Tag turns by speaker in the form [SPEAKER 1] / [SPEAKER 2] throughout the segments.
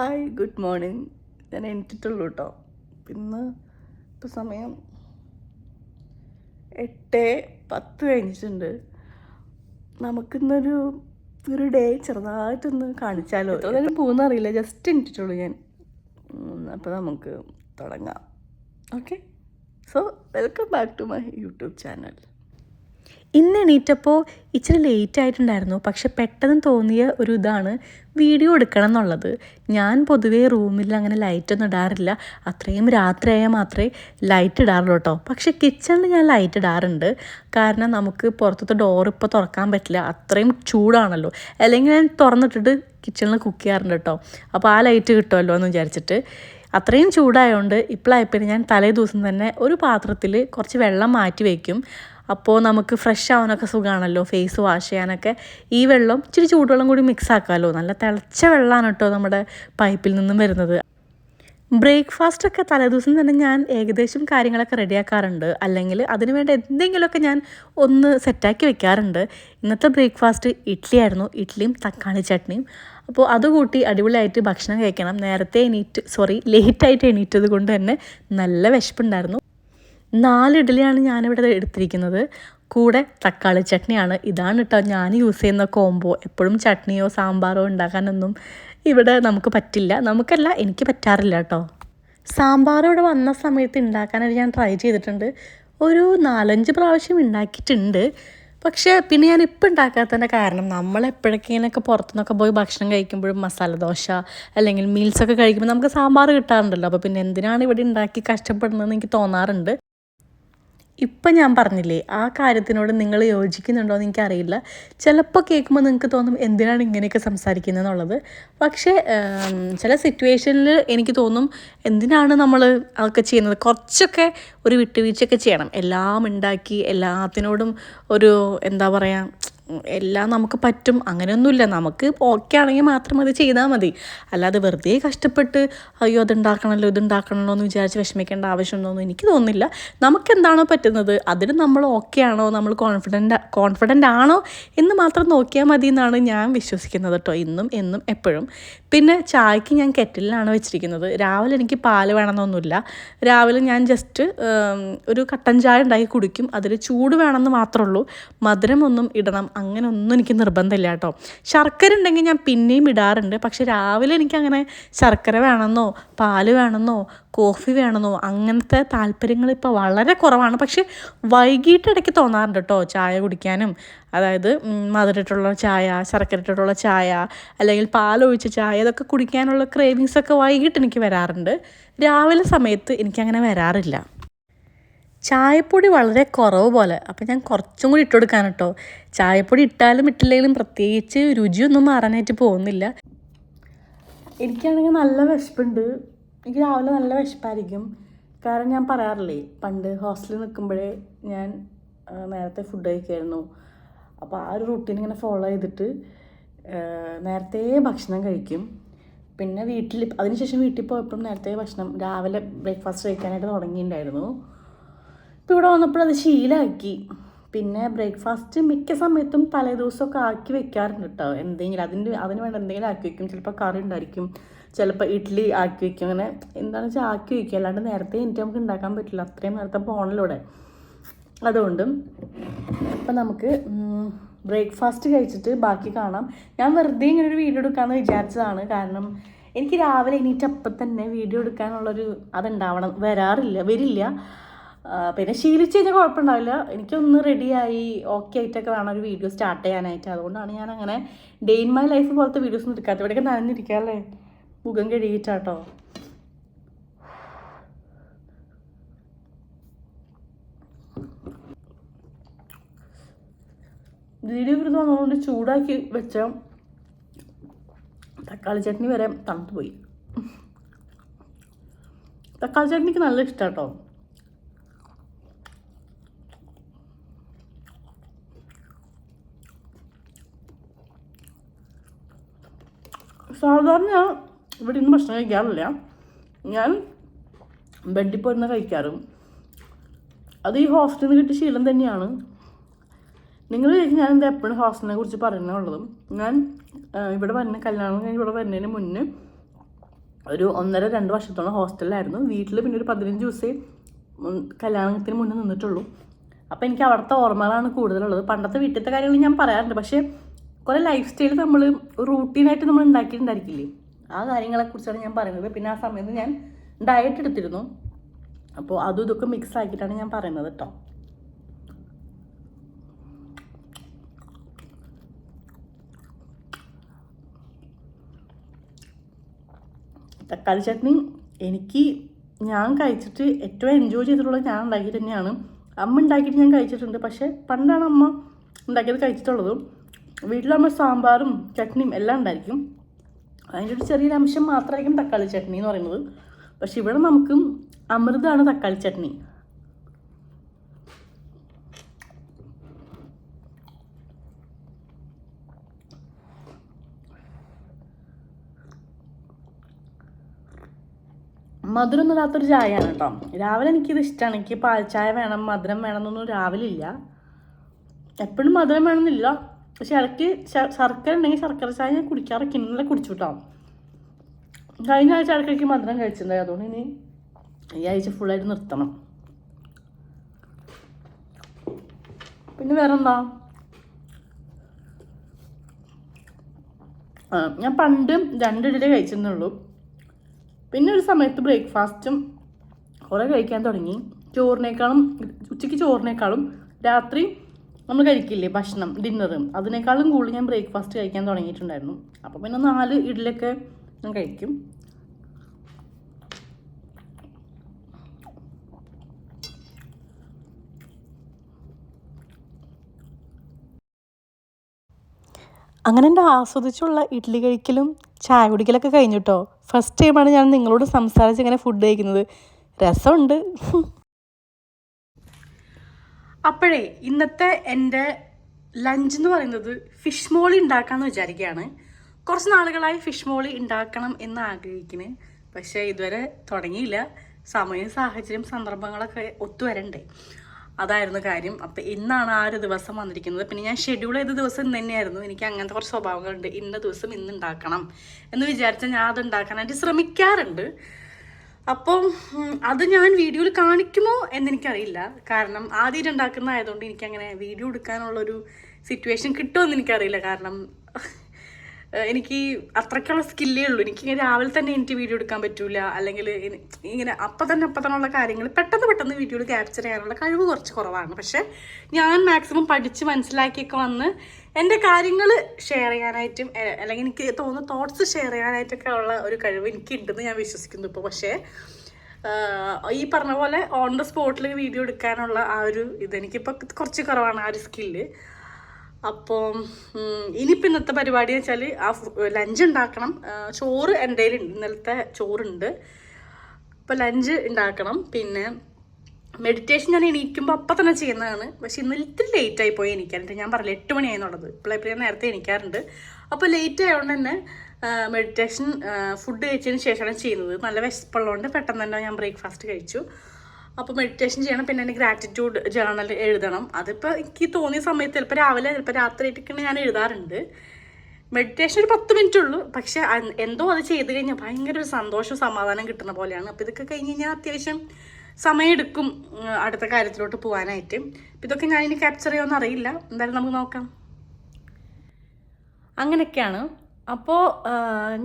[SPEAKER 1] Hi good morning. ഞാൻ എണീറ്റിട്ടുള്ളൂ കേട്ടോ. ഇന്ന് ഇപ്പോൾ സമയം എട്ട് പത്ത് കഴിഞ്ഞിട്ടുണ്ട്. നമുക്കിന്നൊരു ഒരു ഡേ ചെറുതായിട്ടൊന്ന് കാണിച്ചാലോ? എത്ര പോകുന്നറിയില്ല ജസ്റ്റ് എണീറ്റിട്ടുള്ളൂ ഞാൻ. അപ്പോൾ നമുക്ക് തുടങ്ങാം. Okay. So welcome back to my YouTube channel.
[SPEAKER 2] ഇന്ന് എണീറ്റപ്പോൾ ഇച്ചിരി ലേറ്റ് ആയിട്ടുണ്ടായിരുന്നു. പക്ഷെ പെട്ടെന്ന് തോന്നിയ ഒരു ഇതാണ് വീഡിയോ എടുക്കണം എന്നുള്ളത്. ഞാൻ പൊതുവേ റൂമിൽ അങ്ങനെ ലൈറ്റൊന്നും ഇടാറില്ല. അത്രയും രാത്രിയായാൽ മാത്രമേ ലൈറ്റ് ഇടാറുള്ളൂ കേട്ടോ. പക്ഷേ കിച്ചണിൽ ഞാൻ ലൈറ്റ് ഇടാറുണ്ട്. കാരണം നമുക്ക് പുറത്തത്തെ ഡോർ ഇപ്പോൾ തുറക്കാൻ പറ്റില്ല. അത്രയും ചൂടാണല്ലോ. അല്ലെങ്കിൽ ഞാൻ തുറന്നിട്ടിട്ട് കിച്ചണിൽ കുക്ക് ചെയ്യാറുണ്ട് കേട്ടോ. അപ്പോൾ ആ ലൈറ്റ് കിട്ടുമല്ലോ എന്ന് വിചാരിച്ചിട്ട്. അത്രയും ചൂടായതുകൊണ്ട് ഇപ്പോഴായപ്പോൾ ഞാൻ തലേ ദിവസം തന്നെ ഒരു പാത്രത്തിൽ കുറച്ച് വെള്ളം മാറ്റി വയ്ക്കും അപ്പോൾ നമുക്ക് ഫ്രഷ് ആവാനൊക്കെ സുഖമാണല്ലോ ഫേസ് വാഷ് ചെയ്യാനൊക്കെ. ഈ വെള്ളം ഇച്ചിരി ചൂടുവെള്ളം കൂടി മിക്സ് ആക്കാമല്ലോ നല്ല തിളച്ച വെള്ളമാണ് കേട്ടോ നമ്മുടെ പൈപ്പിൽ നിന്നും വരുന്നത്. ബ്രേക്ക്ഫാസ്റ്റ് ഒക്കെ തലേദിവസം തന്നെ ഞാൻ ഏകദേശം കാര്യങ്ങളൊക്കെ റെഡിയാക്കാറുണ്ട് അല്ലെങ്കിൽ അതിനുവേണ്ട എന്തെങ്കിലുമൊക്കെ ഞാൻ ഒന്ന് സെറ്റാക്കി വെക്കാറുണ്ട്. ഇന്നത്തെ ബ്രേക്ക്ഫാസ്റ്റ് ഇഡ്ഡലി ആയിരുന്നു. ഇഡ്ഡലിയും തക്കാളി ചട്നിയും. അപ്പോൾ അത് കൂട്ടി അടിപൊളിയായിട്ട് ഭക്ഷണം കഴിക്കണം. നേരത്തെ എണീറ്റ് സോറി ലേറ്റായിട്ട് എണീറ്റത് കൊണ്ട് തന്നെ നല്ല വിശപ്പുണ്ടായിരുന്നു. നാല് ഇഡ്ഡലിയാണ് ഞാനിവിടെ എടുത്തിരിക്കുന്നത്. കൂടെ തക്കാളി ചട്നിയാണ്. ഇതാണ് കേട്ടോ ഞാൻ യൂസ് ചെയ്യുന്ന കോംബോ എപ്പോഴും ചട്നിയോ സാമ്പാറോ ഉണ്ടാക്കാനൊന്നും ഇവിടെ നമുക്ക് പറ്റില്ല. നമുക്കല്ല എനിക്ക് പറ്റാറില്ല കേട്ടോ സാമ്പാർ ഇവിടെ വന്ന സമയത്ത് ഉണ്ടാക്കാനായിട്ട് ഞാൻ ട്രൈ ചെയ്തിട്ടുണ്ട്. ഒരു നാലഞ്ച് പ്രാവശ്യം ഉണ്ടാക്കിയിട്ടുണ്ട്. പക്ഷേ പിന്നെ ഞാൻ ഇപ്പം ഉണ്ടാക്കാത്തതിന്റെ കാരണം നമ്മൾ എപ്പോഴൊക്കെയൊക്കെ പുറത്തുനിന്നൊക്കെ പോയി ഭക്ഷണം കഴിക്കുമ്പോഴും മസാല ദോശ അല്ലെങ്കിൽ മീൽസൊക്കെ കഴിക്കുമ്പോൾ നമുക്ക് സാമ്പാർ കിട്ടാറുണ്ടല്ലോ. അപ്പോൾ പിന്നെ എന്തിനാണ് ഇവിടെ ഉണ്ടാക്കി കഷ്ടപ്പെടുന്നതെന്ന് എനിക്ക് തോന്നാറുണ്ട്. ഇപ്പം ഞാൻ പറഞ്ഞില്ലേ ആ കാര്യത്തിനോട് നിങ്ങൾ യോജിക്കുന്നുണ്ടോ എന്ന് എനിക്കറിയില്ല. ചിലപ്പോൾ കേൾക്കുമ്പോൾ നിങ്ങൾക്ക് തോന്നും എന്തിനാണ് ഇങ്ങനെയൊക്കെ സംസാരിക്കുന്നത് എന്നുള്ളത് പക്ഷേ ചില സിറ്റുവേഷനിൽ എനിക്ക് തോന്നും എന്തിനാണ് നമ്മൾ അതൊക്കെ ചെയ്യുന്നത്? കുറച്ചൊക്കെ ഒരു വിട്ടുവീഴ്ചയൊക്കെ ചെയ്യണം. എല്ലാം ഉണ്ടാക്കി എല്ലാത്തിനോടും ഒരു എന്താ പറയുക എല്ലാം നമുക്ക് പറ്റും. അങ്ങനെയൊന്നുമില്ല. നമുക്ക് ഓക്കെ ആണെങ്കിൽ മാത്രം അത് ചെയ്താൽ മതി. അല്ലാതെ വെറുതെ കഷ്ടപ്പെട്ട് അയ്യോ അതുണ്ടാക്കണമല്ലോ ഇതുണ്ടാക്കണമല്ലോ എന്ന് വിചാരിച്ച് വിഷമിക്കേണ്ട ആവശ്യമുണ്ടോയെന്ന് എനിക്ക് തോന്നുന്നില്ല. നമുക്ക് എന്താണോ പറ്റുന്നത്? അതിന് നമ്മൾ ഓക്കെ ആണോ? നമ്മൾ കോൺഫിഡന്റ് കോൺഫിഡന്റ് ആണോ എന്ന് മാത്രം നോക്കിയാൽ മതി എന്നാണ് ഞാൻ വിശ്വസിക്കുന്നത് കേട്ടോ ഇന്നും എന്നും എപ്പോഴും. പിന്നെ ചായക്ക് ഞാൻ കെറ്റിലാണ് വെച്ചിരിക്കുന്നത്. രാവിലെ എനിക്ക് പാൽ വേണമെന്നൊന്നുമില്ല. രാവിലെ ഞാൻ ജസ്റ്റ് ഒരു കട്ടൻ ചായ ഉണ്ടാക്കി കുടിക്കും. അതിൽ ചൂട് വേണമെന്ന് മാത്രമേ ഉള്ളൂ. മധുരമൊന്നും ഇടണം. അങ്ങനെ ഒന്നും എനിക്ക് നിർബന്ധമില്ല കേട്ടോ. ശർക്കര ഉണ്ടെങ്കിൽ ഞാൻ പിന്നെയും ഇടാറുണ്ട്. പക്ഷേ രാവിലെ എനിക്കങ്ങനെ ശർക്കര വേണമെന്നോ പാൽ വേണമെന്നോ കോഫി വേണമെന്നോ അങ്ങനത്തെ താല്പര്യങ്ങൾ ഇപ്പോൾ വളരെ കുറവാണ്. പക്ഷേ വൈകിട്ട് ഇടയ്ക്ക് തോന്നാറുണ്ട് കേട്ടോ ചായ കുടിക്കാനും. അതായത് മധുരട്ടുള്ള ചായ ശർക്കരട്ടിട്ടുള്ള ചായ അല്ലെങ്കിൽ പാലൊഴിച്ച ചായ ഇതൊക്കെ കുടിക്കാനുള്ള ക്രേവിങ്സ് ഒക്കെ വൈകിട്ട് എനിക്ക് വരാറുണ്ട്. രാവിലെ സമയത്ത് എനിക്കങ്ങനെ വരാറില്ല. ചായപ്പൊടി വളരെ കുറവ് പോലെ അപ്പം ഞാൻ കുറച്ചും കൂടി ഇട്ട് കൊടുക്കാൻ കേട്ടോ ചായപ്പൊടി ഇട്ടാലും ഇട്ടില്ലെങ്കിലും പ്രത്യേകിച്ച് രുചിയൊന്നും മാറാനായിട്ട് പോകുന്നില്ല.
[SPEAKER 1] എനിക്കാണെങ്കിൽ നല്ല വിശപ്പുണ്ട്. എനിക്ക് രാവിലെ നല്ല വിശപ്പായിരിക്കും. കാരണം ഞാൻ പറയാറില്ലേ പണ്ട് ഹോസ്റ്റലിൽ നിൽക്കുമ്പോഴേ ഞാൻ നേരത്തെ ഫുഡ് കഴിക്കുമായിരുന്നു. അപ്പോൾ ആ ഒരു റൂട്ടീൻ ഇങ്ങനെ ഫോളോ ചെയ്തിട്ട് നേരത്തെ ഭക്ഷണം കഴിക്കും. പിന്നെ വീട്ടിൽ അതിനുശേഷം വീട്ടിൽ പോയപ്പോഴും നേരത്തെ ഭക്ഷണം രാവിലെ ബ്രേക്ക്ഫാസ്റ്റ് കഴിക്കാനായിട്ട് തുടങ്ങിയിട്ടുണ്ടായിരുന്നു. ഇപ്പോൾ ഇവിടെ വന്നപ്പോൾ അത് ശീലമാക്കി പിന്നെ ബ്രേക്ക്ഫാസ്റ്റ് മിക്ക സമയത്തും തലേ ദിവസമൊക്കെ ആക്കി വെക്കാറുണ്ട് കേട്ടോ. എന്തെങ്കിലും അതിന്റെ അതിന് വേണ്ട എന്തെങ്കിലും ആക്കി വെക്കും. ചിലപ്പോൾ കറി ഉണ്ടായിരിക്കും ചിലപ്പോൾ ഇഡ്ഡലി ആക്കി വെക്കും. അങ്ങനെ എന്താണെന്ന് വെച്ചാൽ ആക്കി വെക്കും. അല്ലാണ്ട് നേരത്തെ എനിക്ക് നമുക്ക് ഉണ്ടാക്കാൻ പറ്റില്ല. അത്രയും നേരത്തെ പോകണല്ലോ അതുകൊണ്ട് അപ്പം നമുക്ക് ബ്രേക്ക്ഫാസ്റ്റ് കഴിച്ചിട്ട് ബാക്കി കാണാം. ഞാൻ വെറുതെ ഇങ്ങനെ ഒരു വീഡിയോ എടുക്കാമെന്ന് വിചാരിച്ചതാണ്. കാരണം എനിക്ക് രാവിലെ എണീറ്റ് അപ്പം തന്നെ വീഡിയോ എടുക്കാനുള്ളൊരു അതുണ്ടാവണം. വരാറില്ല വരില്ല. പിന്നെ ശീലിച്ച് കഴിഞ്ഞാൽ കുഴപ്പമുണ്ടാവില്ല. എനിക്കൊന്ന് റെഡിയായി ഓക്കെ ആയിട്ടൊക്കെ വേണം ഒരു വീഡിയോ സ്റ്റാർട്ട് ചെയ്യാനായിട്ട്. അതുകൊണ്ടാണ് ഞാൻ അങ്ങനെ ഡേ ഇൻ മൈ ലൈഫ് പോലത്തെ വീഡിയോസ് ഒന്നും എടുക്കാത്ത ഇവിടെയൊക്കെ നനഞ്ഞിരിക്കാല്ലേ? മുഖം കഴുകിയിട്ടാട്ടോ. വീഡിയോ എടുത്ത് വന്നതുകൊണ്ട് ചൂടാക്കി വെച്ച തക്കാളി ചട്നി വരെ തണുത്ത് പോയി. തക്കാളി ചട്നിക്ക് നല്ല ഇഷ്ടം കേട്ടോ സാധാരണ ഞാൻ ഇവിടെ ഇന്ന് ഭക്ഷണം കഴിക്കാറില്ല. ഞാൻ ബെഡിൽ പോയിരുന്ന കഴിക്കാറും. അത് ഈ ഹോസ്റ്റലിൽ നിന്ന് കിട്ടിയ ശീലം തന്നെയാണ്. നിങ്ങൾ ഞാൻ എന്താ എപ്പോഴും ഹോസ്റ്റലിനെ കുറിച്ച് പറയുന്നുള്ളതും ഞാൻ ഇവിടെ വരുന്ന കല്യാണം കഴിഞ്ഞ് ഇവിടെ വരുന്നതിന് മുന്നേ ഒരു ഒന്നര രണ്ട് വർഷത്തോളം ഹോസ്റ്റലിലായിരുന്നു. വീട്ടിൽ പിന്നെ ഒരു പതിനഞ്ച് ദിവസേ കല്യാണത്തിന് മുന്നേ നിന്നിട്ടുള്ളൂ. അപ്പോൾ എനിക്ക് അവിടുത്തെ ഓർമ്മകളാണ് കൂടുതലുള്ളത്. പണ്ടത്തെ വീട്ടിലത്തെ കാര്യങ്ങൾ ഞാൻ പറയാറുണ്ട്. പക്ഷേ കുറേ ലൈഫ് സ്റ്റൈൽ നമ്മൾ റൂട്ടീനായിട്ട് നമ്മൾ ഉണ്ടാക്കിയിട്ടുണ്ടായിരിക്കില്ലേ? ആ കാര്യങ്ങളെക്കുറിച്ചാണ് ഞാൻ പറയുന്നത്. പിന്നെ ആ സമയത്ത് ഞാൻ ഡയറ്റ് എടുത്തിരുന്നു. അപ്പോൾ അതും ഇതൊക്കെ മിക്സ് ആക്കിയിട്ടാണ് ഞാൻ പറയുന്നത് കേട്ടോ തക്കാളി ചട്നി എനിക്ക് ഞാൻ കഴിച്ചിട്ട് ഏറ്റവും എൻജോയ് ചെയ്തിട്ടുള്ളത് ഞാൻ ഉണ്ടാക്കി തന്നെയാണ്. അമ്മ ഉണ്ടാക്കിയിട്ട് ഞാൻ കഴിച്ചിട്ടുണ്ട്. പക്ഷേ പണ്ടാണ് അമ്മ ഉണ്ടാക്കിയത് കഴിച്ചിട്ടുള്ളത്. വീട്ടിലമ്മ സാമ്പാറും ചട്നിയും എല്ലാം ഉണ്ടായിരിക്കും. അതിന്റെ ഒരു ചെറിയൊരു അംശം മാത്രമായിരിക്കും തക്കാളി ചട്നി എന്ന് പറയുന്നത്. പക്ഷെ ഇവിടെ നമുക്ക് അമൃതാണ് തക്കാളി ചട്നി. മധുരം ഒന്നുമില്ലാത്തൊരു ചായയാണ് കേട്ടോ. രാവിലെ എനിക്കിത് ഇഷ്ടമാണ് എനിക്ക് പാൽച്ചായ ചായ വേണം മധുരം വേണം എന്നൊന്നും രാവിലെ ഇല്ല. എപ്പോഴും മധുരം വേണമെന്നില്ല. പക്ഷെ ഇടയ്ക്ക് ശർക്കര ഉണ്ടെങ്കിൽ ശർക്കര ചായ ഞാൻ കുടിക്കാറൊക്കെ ഇന്നലെ കുടിച്ചു കേട്ടോ. കഴിഞ്ഞ ആഴ്ച ഇടയ്ക്കിടയ്ക്ക് മധുരം കഴിച്ചിട്ടുണ്ടായി. അതുകൊണ്ട് ഇനി ഈ ആഴ്ച ഫുള്ളായിട്ട് നിർത്തണം. പിന്നെ വേറെ എന്താ ഞാൻ പണ്ട് രണ്ട് കഴിച്ചിരുന്നുള്ളൂ പിന്നെ ഒരു സമയത്ത് ബ്രേക്ക്ഫാസ്റ്റും കുറേ കഴിക്കാൻ തുടങ്ങി. ചോറിനേക്കാളും ഉച്ചയ്ക്ക് ചോറിനേക്കാളും രാത്രി നമ്മൾ കഴിക്കില്ലേ ഭക്ഷണം ഡിന്നറും അതിനേക്കാളും കൂടുതൽ ഞാൻ ബ്രേക്ക്ഫാസ്റ്റ് കഴിക്കാൻ തുടങ്ങിയിട്ടുണ്ടായിരുന്നു. അപ്പോൾ പിന്നെ നാല് ഇഡ്ഡലിയൊക്കെ ഞാൻ കഴിക്കും.
[SPEAKER 2] അങ്ങനെ എന്റെ ആസ്വദിച്ചുള്ള ഇഡ്ഡലി കഴിക്കലും ചായ കുടിക്കലൊക്കെ കഴിഞ്ഞു കേട്ടോ ഫസ്റ്റ് ടൈമാണ് ഞാൻ നിങ്ങളോട് സംസാരിച്ച് ഇങ്ങനെ ഫുഡ് കഴിക്കുന്നത്. രസമുണ്ട്.
[SPEAKER 1] അപ്പോഴേ ഇന്നത്തെ എന്റെ ലഞ്ച് എന്ന് പറയുന്നത് ഫിഷ് മോളി ഉണ്ടാക്കാമെന്ന് വിചാരിക്കുകയാണ്. കുറച്ച് നാളുകളായി ഫിഷ് മോളി ഉണ്ടാക്കണം എന്ന് ആഗ്രഹിക്കുന്നു. പക്ഷേ ഇതുവരെ തുടങ്ങിയില്ല. സമയം സാഹചര്യം സന്ദർഭങ്ങളൊക്കെ ഒത്തുവരണ്ടേ. അതായിരുന്നു കാര്യം. അപ്പം ഇന്നാണ് ആ ഒരു ദിവസം വന്നിരിക്കുന്നത്. പിന്നെ ഞാൻ ഷെഡ്യൂൾ ചെയ്ത ദിവസം ഇന്ന് തന്നെയായിരുന്നു. എനിക്ക് അങ്ങനത്തെ കുറച്ച് സ്വഭാവങ്ങളുണ്ട്. ഇന്ന ദിവസം ഇന്ന് ഉണ്ടാക്കണം എന്ന് വിചാരിച്ച ഞാൻ അത് ഉണ്ടാക്കാനായിട്ട് ശ്രമിക്കാറുണ്ട്. അപ്പം അത് ഞാൻ വീഡിയോയിൽ കാണിക്കുമോ എന്നെനിക്കറിയില്ല. കാരണം ആദ്യം ഉണ്ടാക്കുന്ന ആയതുകൊണ്ട് എനിക്കങ്ങനെ വീഡിയോ എടുക്കാനുള്ളൊരു സിറ്റുവേഷൻ കിട്ടുമോ കിട്ടുമെന്ന് എനിക്കറിയില്ല. കാരണം എനിക്ക് അത്രയ്ക്കുള്ള സ്കില്ലേ ഉള്ളൂ. എനിക്ക് രാവിലെ തന്നെ എനിക്ക് വീഡിയോ എടുക്കാൻ പറ്റൂല. അല്ലെങ്കിൽ ഇങ്ങനെ അപ്പം തന്നെ അപ്പം തന്നെ ഉള്ള കാര്യങ്ങൾ പെട്ടെന്ന് പെട്ടെന്ന് വീഡിയോയിൽ ക്യാപ്ചർ ചെയ്യാനുള്ള കഴിവ് കുറച്ച് കുറവാണ്. പക്ഷെ ഞാൻ മാക്സിമം പഠിച്ച് മനസ്സിലാക്കിയൊക്കെ വന്ന് എന്റെ കാര്യങ്ങൾ ഷെയർ ചെയ്യാനായിട്ടും അല്ലെങ്കിൽ എനിക്ക് തോന്നുന്ന തോട്ട്സ് ഷെയർ ചെയ്യാനായിട്ടൊക്കെ ഉള്ള ഒരു കഴിവ് എനിക്കുണ്ടെന്ന് ഞാൻ വിശ്വസിക്കുന്നു ഇപ്പോൾ പക്ഷേ ഈ പറഞ്ഞ പോലെ ഓൺ ദ സ്പോട്ടിൽ വീഡിയോ എടുക്കാനുള്ള ആ ഒരു ഇത് എനിക്കിപ്പോൾ കുറച്ച് കുറവാണ് ആ ഒരു സ്കില്ല് അപ്പം ഉം, ഇനിയിപ്പോൾ ഇന്നത്തെ പരിപാടി വെച്ചാൽ ആ ലഞ്ച് ഉണ്ടാക്കണം. ചോറ് എന്റെ ഇന്നലത്തെ ചോറുണ്ട്. അപ്പോൾ ലഞ്ച് ഉണ്ടാക്കണം. പിന്നെ മെഡിറ്റേഷൻ ഞാൻ എണീക്കുമ്പോൾ അപ്പം തന്നെ ചെയ്യുന്നതാണ്. പക്ഷെ ഇന്ന് ഇത്തിരി ലേറ്റ് ആയി പോയി എനിക്കാറുണ്ട് ഞാൻ പറഞ്ഞില്ല എട്ട് മണിയായെന്നുള്ളത് ഇപ്പോൾ ഇപ്പോൾ ഞാൻ നേരത്തെ എണീക്കാറുണ്ട്. അപ്പോൾ ലേറ്റ് ആയതുകൊണ്ട് തന്നെ മെഡിറ്റേഷൻ ഫുഡ് കഴിച്ചതിന് ശേഷമാണ് ചെയ്യുന്നത്. നല്ല വിശപ്പുള്ളതുകൊണ്ട് പെട്ടെന്ന് തന്നെ ഞാൻ ബ്രേക്ക്ഫാസ്റ്റ് കഴിച്ചു. അപ്പോൾ മെഡിറ്റേഷൻ ചെയ്യണം പിന്നെ എന്റെ ഗ്രാറ്റിറ്റ്യൂഡ് ജേണൽ എഴുതണം. അതിപ്പോൾ എനിക്ക് തോന്നിയ സമയത്ത് ചിലപ്പോൾ രാവിലെ ചിലപ്പോൾ രാത്രി ആയിട്ടൊക്കെ ഞാൻ എഴുതാറുണ്ട്. മെഡിറ്റേഷൻ ഒരു പത്ത് മിനിറ്റ് ഉള്ളൂ. പക്ഷേ എന്തോ അത് ചെയ്ത് കഴിഞ്ഞാൽ ഭയങ്കര ഒരു സന്തോഷവും സമാധാനം കിട്ടുന്ന പോലെയാണ്. അപ്പോൾ ഇതൊക്കെ കഴിഞ്ഞ് കഴിഞ്ഞാൽ അത്യാവശ്യം സമയമെടുക്കും അടുത്ത കാര്യത്തിലോട്ട് പോകാനായിട്ട് ഇതൊക്കെ ഞാൻ ഇനി ക്യാപ്ചർ ചെയ്യുമെന്ന് അറിയില്ല. എന്തായാലും നമുക്ക് നോക്കാം. അങ്ങനെയൊക്കെയാണ്. അപ്പോൾ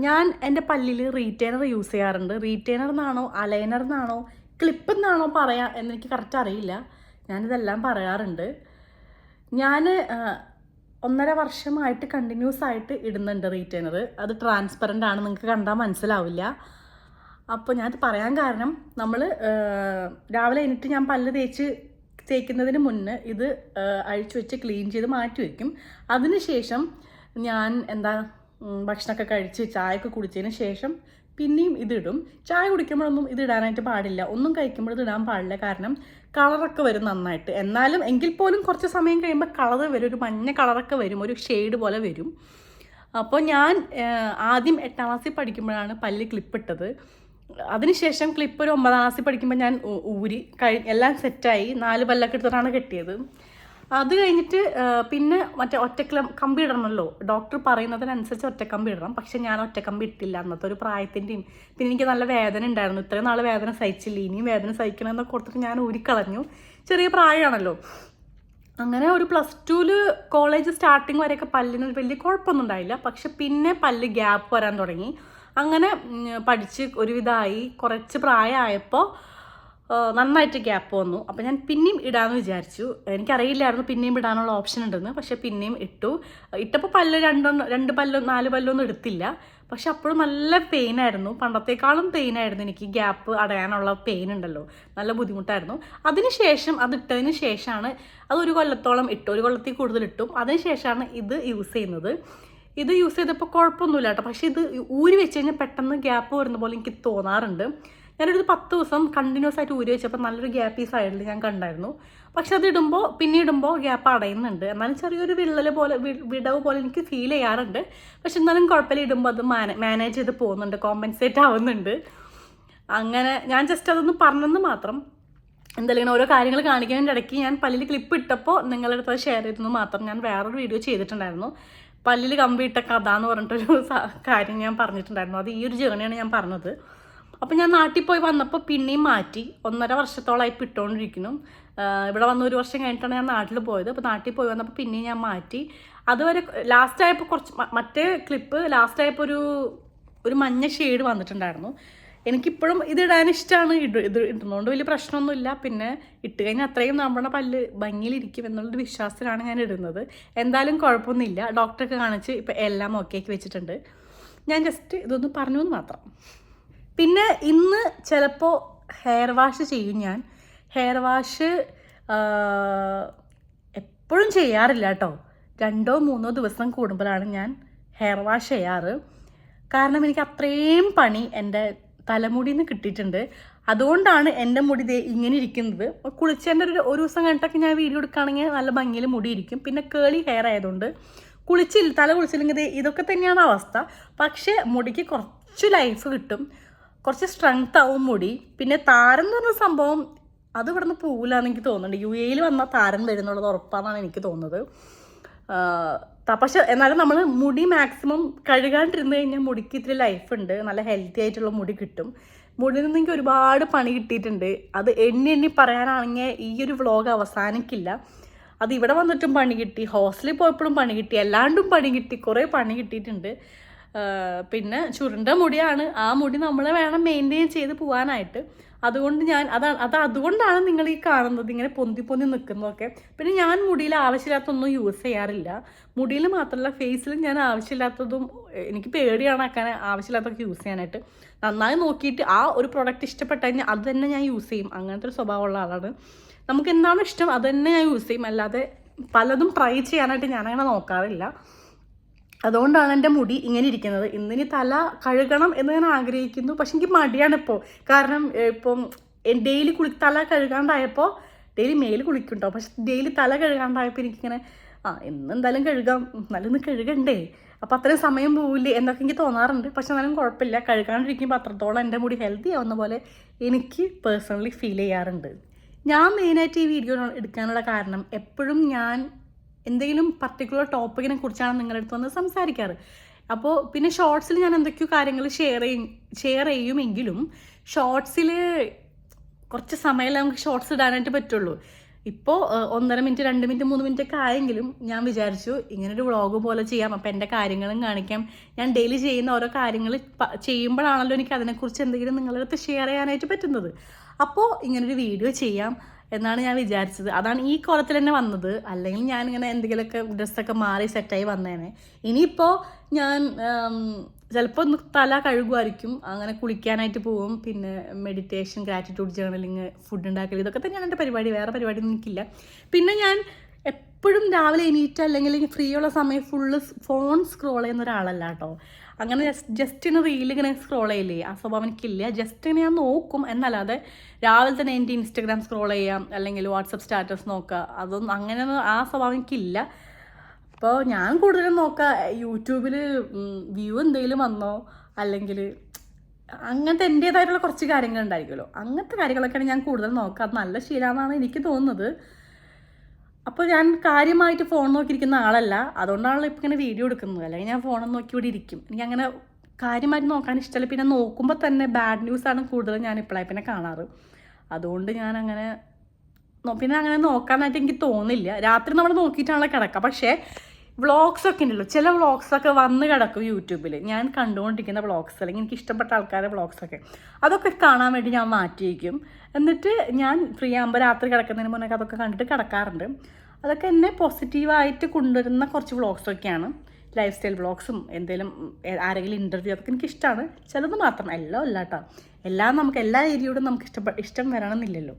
[SPEAKER 1] ഞാൻ എന്റെ പല്ലിൽ റീറ്റെയിനർ യൂസ് ചെയ്യാറുണ്ട്. റീറ്റെയിനർ എന്നാണോ അലൈനർ എന്നാണോ ക്ലിപ്പ് എന്നാണോ പറയാ എന്നെനിക്ക് കറക്റ്റ് അറിയില്ല. ഞാനിതെല്ലാം പറയാറുണ്ട്. ഞാൻ ഒന്നര വർഷമായിട്ട് കണ്ടിന്യൂസ് ആയിട്ട് ഇടുന്നുണ്ട് റീറ്റേണർ അത് ട്രാൻസ്പെറന്റ് ആണ് നിങ്ങൾക്ക് കണ്ടാൽ മനസ്സിലാവില്ല. അപ്പോൾ ഞാനത് പറയാൻ കാരണം നമ്മൾ രാവിലെ എന്നിട്ട് ഞാൻ പല്ല് തേച്ച് തേക്കുന്നതിന് മുന്നേ ഇത് അഴിച്ചു വെച്ച് ക്ലീൻ ചെയ്ത് മാറ്റി വയ്ക്കും അതിനുശേഷം ഞാൻ എന്താ ഭക്ഷണമൊക്കെ കഴിച്ച് ചായയൊക്കെ കുടിച്ചതിന് ശേഷം പിന്നെയും ഇതിടും. ചായ കുടിക്കുമ്പോഴൊന്നും ഇത് ഇടാനായിട്ട് പാടില്ല. ഒന്നും കഴിക്കുമ്പോൾ ഇടാൻ പാടില്ല. കാരണം കളറൊക്കെ വരും നന്നായിട്ട്. എന്നാലും എങ്കിൽ പോലും കുറച്ച് സമയം കഴിയുമ്പോൾ കളർ വരും. ഒരു മഞ്ഞ കളറൊക്കെ വരും. ഒരു ഷെയ്ഡ് പോലെ വരും. അപ്പോൾ ഞാൻ ആദ്യം എട്ടാം ക്ലാസ്സിൽ പഠിക്കുമ്പോഴാണ് പല്ല് ക്ലിപ്പിട്ടത്. അതിനുശേഷം ക്ലിപ്പ് ഒരു ഒമ്പതാം ക്ലാസ്സിൽ പഠിക്കുമ്പോൾ ഞാൻ ഊരി കഴി എല്ലാം സെറ്റായി നാല് പല്ലൊക്കെ എടുത്തിട്ടാണ് കെട്ടിയത്. അത് കഴിഞ്ഞിട്ട് പിന്നെ മറ്റേ ഒറ്റക്കല കമ്പി ഇടണമല്ലോ ഡോക്ടർ പറയുന്നതിനനുസരിച്ച് ഒറ്റക്കമ്പി ഇടണം. പക്ഷെ ഞാൻ ഒറ്റക്കമ്പി ഇട്ടില്ല. അന്നത്തെ ഒരു പ്രായത്തിന്റെയും പിന്നെ എനിക്ക് നല്ല വേദന ഉണ്ടായിരുന്നു. ഇത്രയും നാൾ വേദന സഹിച്ചില്ല. ഇനിയും വേദന സഹിക്കണം എന്നൊക്കെ കൊടുത്തിട്ട് ഞാൻ ഊരിക്കളഞ്ഞു ചെറിയ പ്രായമാണല്ലോ. അങ്ങനെ ഒരു പ്ലസ് ടുവിൽ കോളേജ് സ്റ്റാർട്ടിങ് വരെയൊക്കെ പല്ലിന് വലിയ കുഴപ്പമൊന്നും ഉണ്ടായില്ല. പക്ഷെ പിന്നെ പല്ല് ഗ്യാപ്പ് വരാൻ തുടങ്ങി. അങ്ങനെ പഠിച്ച് ഒരുവിധമായി കുറച്ച് പ്രായമായപ്പോൾ നന്നായിട്ട് ഗ്യാപ്പ് വന്നു. അപ്പോൾ ഞാൻ പിന്നെയും ഇടാമെന്ന് വിചാരിച്ചു. എനിക്കറിയില്ലായിരുന്നു പിന്നെയും ഇടാനുള്ള ഓപ്ഷൻ ഉണ്ടെന്ന്. പക്ഷേ പിന്നെയും ഇട്ടു. ഇട്ടപ്പോൾ പല്ല് രണ്ടോ രണ്ട് പല്ലോ നാല് പല്ലോ ഒന്നും എടുത്തില്ല. പക്ഷെ അപ്പോഴും നല്ല പെയിൻ ആയിരുന്നു. പണ്ടത്തേക്കാളും പെയിൻ ആയിരുന്നു എനിക്ക് ഗ്യാപ്പ് അടയാനുള്ള പെയിൻ ഉണ്ടല്ലോ. നല്ല ബുദ്ധിമുട്ടായിരുന്നു. അതിനുശേഷം അത് ഇട്ടതിന് ശേഷമാണ് അത് ഒരു കൊല്ലത്തോളം ഇട്ടു. ഒരു കൊല്ലത്തിൽ കൂടുതൽ ഇട്ടു. അതിന് ശേഷമാണ് ഇത് യൂസ് ചെയ്യുന്നത്. ഇത് യൂസ് ചെയ്തപ്പോൾ കുഴപ്പമൊന്നുമില്ല കേട്ടോ. പക്ഷേ ഇത് ഊരി വെച്ച് കഴിഞ്ഞാൽ പെട്ടെന്ന് ഗ്യാപ്പ് വരുന്ന പോലെ എനിക്ക് തോന്നാറുണ്ട്. ഞാനൊരു പത്ത് ദിവസം കണ്ടിന്യൂസ് ആയിട്ട് ഊരി വെച്ചപ്പോൾ നല്ലൊരു ഗ്യാപ്പ് ഈ സൈഡിൽ ഞാൻ കണ്ടായിരുന്നു. പക്ഷെ അത് ഇടുമ്പോൾ പിന്നെ ഇടുമ്പോൾ ഗ്യാപ്പ് അടയുന്നുണ്ട്. എന്നാലും ചെറിയൊരു വിള്ളൽ പോലെ വിടവ് പോലെ എനിക്ക് ഫീൽ ചെയ്യാറുണ്ട്. പക്ഷെ എന്നാലും കുഴപ്പമില്ല. ഇടുമ്പോൾ അത് മാനേജ് ചെയ്ത് പോകുന്നുണ്ട്. കോമ്പൻസേറ്റ് ആവുന്നുണ്ട്. അങ്ങനെ ഞാൻ ജസ്റ്റ് അതൊന്ന് പറഞ്ഞെന്ന് മാത്രം. എന്തായാലും ഇങ്ങനെ ഓരോ കാര്യങ്ങൾ കാണിക്കുന്നതിന്റെ ഇടയ്ക്ക് ഞാൻ പല്ലിൽ ക്ലിപ്പ് ഇട്ടപ്പോൾ നിങ്ങളുടെ അടുത്ത് ഷെയർ ചെയ്തെന്ന് മാത്രം ഞാൻ വേറൊരു വീഡിയോ ചെയ്തിട്ടുണ്ടായിരുന്നു. പല്ലിൽ കമ്പി ഇട്ട കഥ എന്ന് പറഞ്ഞിട്ടൊരു കാര്യം ഞാൻ പറഞ്ഞിട്ടുണ്ടായിരുന്നു. അത് ഈ ഒരു ജേണിയാണ് ഞാൻ പറഞ്ഞത്. അപ്പോൾ ഞാൻ നാട്ടിൽ പോയി വന്നപ്പോൾ പിന്നെയും മാറ്റി. ഒന്നര വർഷത്തോളമായി ഇപ്പോൾ ഇട്ടുകൊണ്ടിരിക്കുന്നു ഇവിടെ വന്ന ഒരു വർഷം കഴിഞ്ഞിട്ടാണ് ഞാൻ നാട്ടിൽ പോയത്. അപ്പോൾ നാട്ടിൽ പോയി വന്നപ്പോൾ പിന്നെയും ഞാൻ മാറ്റി. അതുവരെ ലാസ്റ്റ് ആയപ്പോൾ കുറച്ച് മറ്റേ ക്ലിപ്പ് ലാസ്റ്റ് ആയപ്പോൾ ഒരു ഒരു മഞ്ഞ ഷെയ്ഡ് വന്നിട്ടുണ്ടായിരുന്നു. എനിക്കിപ്പോഴും ഇതിടാൻ ഇഷ്ടമാണ് ഇട ഇത് ഇടുന്നതുകൊണ്ട് വലിയ പ്രശ്നമൊന്നുമില്ല. പിന്നെ ഇട്ട് കഴിഞ്ഞാൽ അത്രയും നമ്മുടെ പല്ല് ഭംഗിയിലിരിക്കും എന്നുള്ളൊരു വിശ്വാസത്തിലാണ് ഞാൻ ഇടുന്നത്. എന്തായാലും കുഴപ്പമൊന്നുമില്ല. ഡോക്ടറൊക്കെ കാണിച്ച് ഇപ്പം എല്ലാം ഓക്കെ ആക്കി വെച്ചിട്ടുണ്ട്. ഞാൻ ജസ്റ്റ് ഇതൊന്ന് പറഞ്ഞു എന്ന് മാത്രം. പിന്നെ ഇന്ന് ചിലപ്പോൾ ഹെയർ വാഷ് ചെയ്യും ഞാൻ. ഹെയർ വാഷ് എപ്പോഴും ചെയ്യാറില്ല കേട്ടോ രണ്ടോ മൂന്നോ ദിവസം കൂടുമ്പോഴാണ് ഞാൻ ഹെയർ വാഷ് ചെയ്യാറ്. കാരണം എനിക്ക് അത്രയും പണി എന്റെ തലമുടിയിൽ നിന്ന് കിട്ടിയിട്ടുണ്ട്. അതുകൊണ്ടാണ് എന്റെ മുടി ദേ ഇങ്ങനെ ഇരിക്കുന്നത്. കുളിച്ചതിന്റെ ഒരു ഒരു ദിവസം കണ്ടൊക്കെ ഞാൻ വീഡിയോ എടുക്കുകയാണെങ്കിൽ നല്ല ഭംഗിയിൽ മുടി ഇരിക്കും. പിന്നെ കേളി ഹെയർ ആയതുകൊണ്ട് കുളിച്ചില്ല തല കുളിച്ചില്ലെങ്കിൽ ഇതൊക്കെ തന്നെയാണ് അവസ്ഥ. പക്ഷേ മുടിക്ക് കുറച്ച് ലൈഫ് കിട്ടും. കുറച്ച് സ്ട്രെങ്ത് ആവും മുടി. പിന്നെ താരം എന്ന് പറഞ്ഞ സംഭവം അത് ഇവിടുന്ന് പോകില്ലാന്ന് എനിക്ക് തോന്നുന്നുണ്ട്. യു എയിൽ വന്നാൽ താരം വരുന്നുള്ളത് ഉറപ്പാണെന്നാണ് എനിക്ക് തോന്നുന്നത്. പക്ഷെ എന്നാലും നമ്മൾ മുടി മാക്സിമം കഴുകാണ്ടിരുന്ന് കഴിഞ്ഞാൽ മുടിക്ക് ഇത്തിരി ലൈഫ് ഉണ്ട്. നല്ല ഹെൽത്തി ആയിട്ടുള്ള മുടി കിട്ടും. മുടിയിൽ നിന്ന് എനിക്ക് ഒരുപാട് പണി കിട്ടിയിട്ടുണ്ട്. അത് എണ്ണി എണ്ണി പറയാനാണെങ്കിൽ ഈ ഒരു വ്ളോഗ് അവസാനിക്കില്ല. അത് ഇവിടെ വന്നിട്ടും പണി കിട്ടി. ഹോസ്റ്റലിൽ പോയപ്പോഴും പണി കിട്ടി. എല്ലാണ്ടും പണി കിട്ടി. കുറേ പണി കിട്ടിയിട്ടുണ്ട്. പിന്നെ ചുരുണ്ട മുടിയാണ്. ആ മുടി നമ്മൾ വേണം മെയിന്റെയിൻ ചെയ്ത് പോകാനായിട്ട് അതുകൊണ്ട് ഞാൻ അതാണ് അത് അതുകൊണ്ടാണ് നിങ്ങൾ ഈ കാണുന്നത് ഇങ്ങനെ പൊന്തി പൊന്തി നിൽക്കുന്നതൊക്കെ പിന്നെ ഞാൻ മുടിയിൽ ആവശ്യമില്ലാത്തൊന്നും യൂസ് ചെയ്യാറില്ല. മുടിയിൽ മാത്രമല്ല ഫേസിൽ ഞാൻ ആവശ്യമില്ലാത്തതും എനിക്ക് പേടിയാണ് ആക്കാൻ ആവശ്യമില്ലാത്തൊക്കെ യൂസ് ചെയ്യാനായിട്ട്. നന്നായി നോക്കിയിട്ട് ആ ഒരു പ്രോഡക്റ്റ് ഇഷ്ടപ്പെട്ട് കഴിഞ്ഞാൽ അത് തന്നെ ഞാൻ യൂസ് ചെയ്യും. അങ്ങനത്തെ ഒരു സ്വഭാവമുള്ള ആളാണ്. നമുക്ക് എന്താണോ ഇഷ്ടം അത് തന്നെ ഞാൻ യൂസ് ചെയ്യും. അല്ലാതെ പലതും ട്രൈ ചെയ്യാനായിട്ട് ഞാനങ്ങനെ നോക്കാറില്ല. അതുകൊണ്ടാണ് എന്റെ മുടി ഇങ്ങനെ ഇരിക്കുന്നത്. ഇന്നിനി തല കഴുകണം എന്ന് ഞാൻ ആഗ്രഹിക്കുന്നു. പക്ഷെ എനിക്ക് മടിയാണ് ഇപ്പോൾ. കാരണം ഇപ്പം ഡെയിലി കുളി തല കഴുകാണ്ടായപ്പോൾ ഡെയിലി മേൽ കുളിക്കും കേട്ടോ പക്ഷെ ഡെയിലി തല കഴുകാണ്ടായപ്പോൾ എനിക്കിങ്ങനെ ആ ഇന്ന് എന്തായാലും കഴുകാം. എന്നാലും കഴുകണ്ടേ. അപ്പോൾ അത്രയും സമയം പോവില്ലേ എന്നൊക്കെ എനിക്ക് തോന്നാറുണ്ട്. പക്ഷെ എന്നാലും കുഴപ്പമില്ല. കഴുകാണ്ടിരിക്കുമ്പോൾ അത്രത്തോളം എന്റെ മുടി ഹെൽത്തി ആവുന്ന പോലെ എനിക്ക് പേഴ്സണലി ഫീൽ ചെയ്യാറുണ്ട്. ഞാൻ മെയിനായിട്ട് ഈ വീഡിയോ എടുക്കാനുള്ള കാരണം എപ്പോഴും ഞാൻ എന്തെങ്കിലും പർട്ടിക്കുലർ ടോപ്പിക്കിനെ കുറിച്ചാണ് നിങ്ങളുടെ അടുത്ത് വന്ന് സംസാരിക്കാറ്. അപ്പോൾ പിന്നെ ഷോർട്സിൽ ഞാൻ എന്തൊക്കെയോ കാര്യങ്ങൾ ഷെയർ ചെയ്യും ഷെയർ ചെയ്യുമെങ്കിലും ഷോർട്സിൽ കുറച്ച് സമയമല്ലേ നമുക്ക് ഷോർട്സ് ഇടാനായിട്ട് പറ്റുള്ളൂ. ഇപ്പോൾ ഒന്നര മിനിറ്റ് രണ്ട് മിനിറ്റ് മൂന്ന് മിനിറ്റ് ഒക്കെ ആയെങ്കിലും ഞാൻ വിചാരിച്ചു ഇങ്ങനൊരു വ്ളോഗ് പോലെ ചെയ്യാം. അപ്പോൾ എന്റെ കാര്യങ്ങളും കാണിക്കാം. ഞാൻ ഡെയിലി ചെയ്യുന്ന ഓരോ കാര്യങ്ങൾ ചെയ്യുമ്പോഴാണല്ലോ എനിക്ക് അതിനെക്കുറിച്ച് എന്തെങ്കിലും നിങ്ങളുടെ അടുത്ത് ഷെയർ ചെയ്യാനായിട്ട് പറ്റുന്നത്. അപ്പോൾ ഇങ്ങനൊരു വീഡിയോ ചെയ്യാം. എന്നാണ് ഞാൻ വിചാരിച്ചത്. അതാണ് ഈ കോലത്തിൽ തന്നെ വന്നത്. അല്ലെങ്കിൽ ഞാൻ ഞാനിങ്ങനെ എന്തെങ്കിലുമൊക്കെ ഡ്രസ്സൊക്കെ മാറി സെറ്റായി വന്നേനെ. ഇനിയിപ്പോൾ ഞാൻ ചിലപ്പോൾ ഒന്ന് തല കഴുകുമായിരിക്കും. അങ്ങനെ കുളിക്കാനായിട്ട് പോവും. പിന്നെ മെഡിറ്റേഷൻ ഗ്രാറ്റിറ്റ്യൂഡ് ജേർണലിങ് ഫുഡ് ഉണ്ടാക്കൽ ഇതൊക്കെ തന്നെയാണ് എന്റെ പരിപാടി. വേറെ പരിപാടി എനിക്കില്ല. പിന്നെ ഞാൻ എപ്പോഴും രാവിലെ എണീറ്റ് അല്ലെങ്കിൽ ഫ്രീ ഉള്ള സമയം ഫുള്ള് ഫോൺ സ്ക്രോൾ ചെയ്യുന്ന ഒരാളല്ല കേട്ടോ. അങ്ങനെ ജസ്റ്റ് ഇങ്ങനെ റീൽ ഇങ്ങനെ സ്ക്രോൾ ചെയ്യില്ലേ? ആ സ്വഭാവം എനിക്കില്ല. ജസ്റ്റ് ഇങ്ങനെ ഞാൻ നോക്കും. എന്നല്ലാതെ രാവിലെ തന്നെ എന്റെ ഇൻസ്റ്റഗ്രാം സ്ക്രോൾ ചെയ്യാം. അല്ലെങ്കിൽ വാട്സപ്പ് സ്റ്റാറ്റസ് നോക്കുക. അതൊന്നും അങ്ങനെ ആ സ്വഭാവം എനിക്കില്ല. അപ്പോൾ ഞാൻ കൂടുതലും നോക്കുക യൂട്യൂബിൽ വ്യൂ എന്തെങ്കിലും വന്നോ? അല്ലെങ്കിൽ അങ്ങനത്തെ എന്റേതായിട്ടുള്ള കുറച്ച് കാര്യങ്ങൾ ഉണ്ടായിരിക്കുമല്ലോ. അങ്ങനത്തെ കാര്യങ്ങളൊക്കെയാണ് ഞാൻ കൂടുതൽ നോക്കുക അത് നല്ല ശീലമാണെന്നാണ് എനിക്ക് തോന്നുന്നത്. അപ്പോൾ ഞാൻ കാര്യമായിട്ട് ഫോൺ നോക്കിയിരിക്കുന്ന ആളല്ല. അതുകൊണ്ടാണല്ലോ ഇപ്പം ഇങ്ങനെ വീഡിയോ എടുക്കുന്നത്. അല്ലെങ്കിൽ ഞാൻ ഫോണും നോക്കി ഇവിടെ ഇരിക്കും. എനിക്ക് അങ്ങനെ കാര്യമായിട്ട് നോക്കാൻ ഇഷ്ടമല്ല. പിന്നെ നോക്കുമ്പോൾ തന്നെ ബാഡ് ന്യൂസാണ് കൂടുതലും ഞാൻ ഇപ്പോഴായി പിന്നെ കാണാറ്. അതുകൊണ്ട് ഞാൻ അങ്ങനെ പിന്നെ അങ്ങനെ നോക്കാനായിട്ട് എനിക്ക് തോന്നില്ല. രാത്രി നമ്മൾ നോക്കിയിട്ടാണല്ലോ കിടക്കുക പക്ഷേ വ്ളോഗ്സ് ഒക്കെ ഉണ്ടല്ലോ. ചില വ്ളോഗ്സ് ഒക്കെ വന്ന് കിടക്കും യൂട്യൂബിൽ ഞാൻ കണ്ടുകൊണ്ടിരിക്കുന്ന വ്ളോഗ്സ് അല്ലെങ്കിൽ എനിക്ക് ഇഷ്ടപ്പെട്ട ആൾക്കാരുടെ വ്ളോഗ്സ് ഒക്കെ. അതൊക്കെ കാണാൻ വേണ്ടി ഞാൻ മാറ്റി വയ്ക്കും എന്നിട്ട് ഞാൻ ഫ്രീ ആകുമ്പോൾ രാത്രി കിടക്കുന്നതിന് മുന്നേ അതൊക്കെ കണ്ടിട്ട് കിടക്കാറുണ്ട്. അതൊക്കെ എന്നെ പോസിറ്റീവായിട്ട് കൊണ്ടുവരുന്ന കുറച്ച് വ്ളോഗ്സൊക്കെയാണ് ലൈഫ് സ്റ്റൈൽ വ്ളോഗ്സും എന്തെങ്കിലും ആരെങ്കിലും ഇന്റർവ്യൂ അതൊക്കെ എനിക്ക് ഇഷ്ടമാണ് ചിലത് മാത്രം എല്ലാം അല്ല കേട്ടോ എല്ലാം നമുക്ക് എല്ലാ ഏരിയയോടും നമുക്ക് ഇഷ്ടപ്പെട്ട ഇഷ്ടം വരണമെന്നില്ലല്ലോ.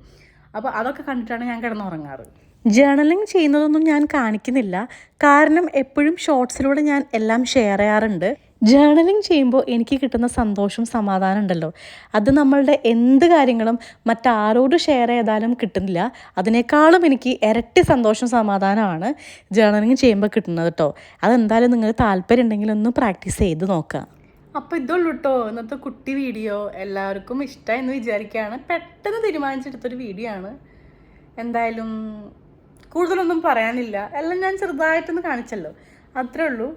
[SPEAKER 1] അപ്പോൾ അതൊക്കെ കണ്ടിട്ടാണ് ഞാൻ കിടന്നുറങ്ങാറ്.
[SPEAKER 2] ജേർണലിംഗ് ചെയ്യുന്നതൊന്നും ഞാൻ കാണിക്കുന്നില്ല. കാരണം എപ്പോഴും ഷോർട്സിലൂടെ ഞാൻ എല്ലാം ഷെയർ ചെയ്യാറുണ്ട്. ജേർണലിംഗ് ചെയ്യുമ്പോൾ എനിക്ക് കിട്ടുന്ന സന്തോഷം സമാധാനം ഉണ്ടല്ലോ. അത് നമ്മളുടെ എന്ത് കാര്യങ്ങളും മറ്റാരോട് ഷെയർ ചെയ്താലും കിട്ടുന്നില്ല. അതിനേക്കാളും എനിക്ക് ഇരട്ടി സന്തോഷം സമാധാനമാണ് ജേർണലിംഗ് ചെയ്യുമ്പോൾ കിട്ടുന്നത് കേട്ടോ അതെന്തായാലും നിങ്ങൾ താല്പര്യം ഉണ്ടെങ്കിൽ ഒന്ന് പ്രാക്ടീസ് ചെയ്ത് നോക്കുക.
[SPEAKER 1] അപ്പോൾ ഇതുള്ളൂ കേട്ടോ ഇന്നത്തെ കുട്ടി വീഡിയോ. എല്ലാവർക്കും ഇഷ്ടമായി എന്ന് വിചാരിക്കുകയാണ്. പെട്ടെന്ന് തീരുമാനിച്ചെടുത്തൊരു വീഡിയോ ആണ്. എന്തായാലും കൂടുതലൊന്നും പറയാനില്ല. എല്ലാം ഞാൻ ചെറുതായിട്ടൊന്ന് കാണിച്ചല്ലോ. അത്രേ ഉള്ളൂ.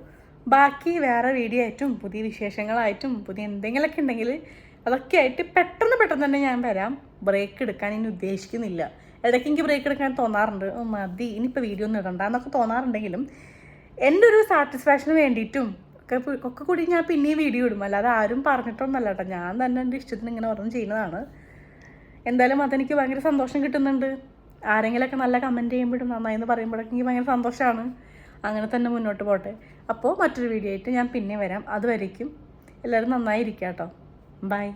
[SPEAKER 1] ബാക്കി വേറെ വീഡിയോ ആയിട്ടും പുതിയ വിശേഷങ്ങളായിട്ടും പുതിയ എന്തെങ്കിലുമൊക്കെ ഉണ്ടെങ്കിൽ അതൊക്കെ ആയിട്ട് പെട്ടെന്ന് പെട്ടെന്ന് തന്നെ ഞാൻ വരാം. ബ്രേക്ക് എടുക്കാൻ ഇനി ഉദ്ദേശിക്കുന്നില്ല. ഇടയ്ക്ക് എനിക്ക് ബ്രേക്ക് എടുക്കാൻ തോന്നാറുണ്ട്. "ഓ, മതി. ഇനിയിപ്പോൾ വീഡിയോ ഒന്നും ഇടണ്ട എന്നൊക്കെ തോന്നാറുണ്ടെങ്കിലും എന്റെ ഒരു സാറ്റിസ്ഫാക്ഷന് വേണ്ടിയിട്ടും ഒക്കെ ഒക്കെ കൂടി ഞാൻ പിന്നെയും വീഡിയോ ഇടും. അല്ലാതെ ആരും പറഞ്ഞിട്ടൊന്നല്ല കേട്ടോ. ഞാൻ തന്നെ എന്റെ ഇഷ്ടത്തിന് ഇങ്ങനെ ഓർമ്മ ചെയ്യുന്നതാണ്. എന്തായാലും അതെനിക്ക് ഭയങ്കര സന്തോഷം കിട്ടുന്നുണ്ട്. ആരെങ്കിലുമൊക്കെ നല്ല കമന്റ് ചെയ്യുമ്പോഴും നന്നായി എന്ന് പറയുമ്പോഴൊക്കെ എനിക്ക് ഭയങ്കര സന്തോഷമാണ് അങ്ങനെ തന്നെ മുന്നോട്ട് പോട്ടെ. അപ്പോൾ മറ്റൊരു വീഡിയോ ആയിട്ട് ഞാൻ പിന്നെ വരാം. അതുവരേക്കും എല്ലാവരും നന്നായി ഇരിക്കുക കേട്ടോ ബൈ